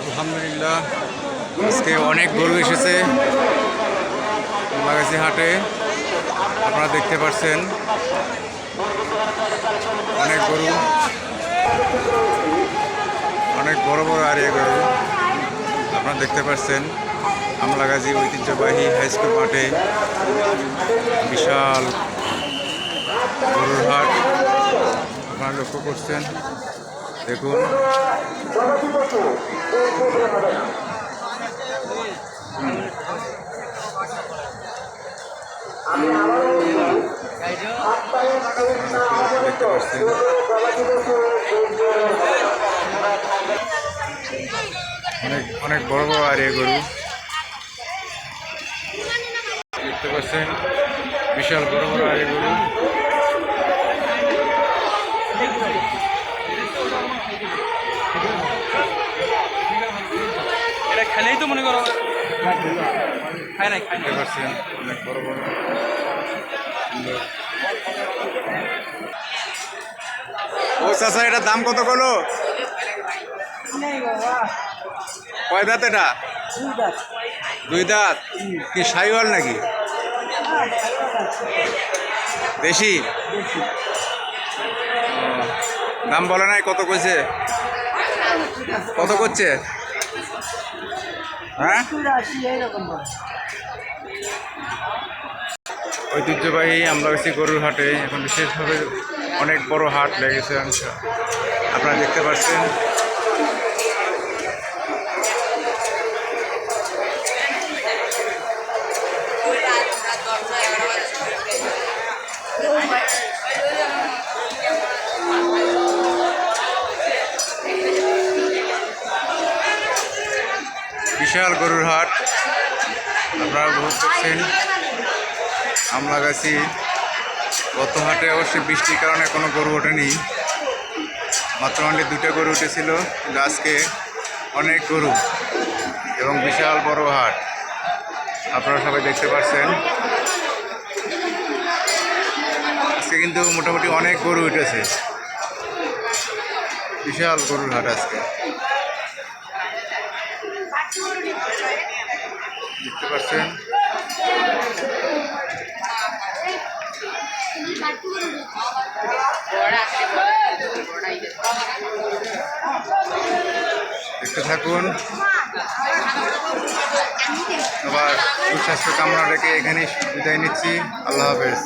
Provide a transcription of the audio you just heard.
আলহামদুলিল্লাহ, আজকে অনেক গরু এসেছে লাগাইছি হাটে। আপনারা দেখতে পাচ্ছেন অনেক গরু, অনেক বড় বড় আরিয়া গরু, আপনারা দেখতে পাচ্ছেন আমলাগাজী ঐতিহ্যবাহী হাই স্কুল মাঠে বিশাল গরুর হাট। আপনারা লক্ষ্য করছেন দেখুন। অনেক অনেক বড় বড় আর গরু। দেখতে পাচ্ছেন বিশাল বড় বড় আর গরু। এটা খেলেই তো মনে করো। খায় নাই খায় অনেক বড় বড়। ও চাচা এটার দাম কত করল কয় দাঁত এটা? দুই দাঁত। কি সাইওয়াল নাকি? দেশি? দাম বলে নাই কত কইছে? কত করছে? হ্যাঁ? ঐতিহ্যবাহী আমরা হচ্ছি গরুর হাটে এখন বিশেষভাবে অনেক বড় হাট লেগেছে আপনারা দেখতে পাচ্ছেন। বিশাল গরুর হাট। আপনারা উপভোগ করছেন। আমলাগাছি গত হাটে অবশ্যই বৃষ্টির কারণে কোনো গরু ওঠেনি। মাত্র দুটো গরু উঠেছিল আজকে অনেক গরু এবং বিশাল বড় হাট। আপনারা সবাই দেখতে পাচ্ছেন। আজকে কিন্তু মোটামুটি অনেক গরু উঠেছে। বিশাল গরুর হাট আজকে। দেখতে পাচ্ছেন? দেখতে থাকুন। আবার সুস্বাস্থ্য কামনা রেখে এখানেই বিদায় নিচ্ছি। আল্লাহ হাফেজ।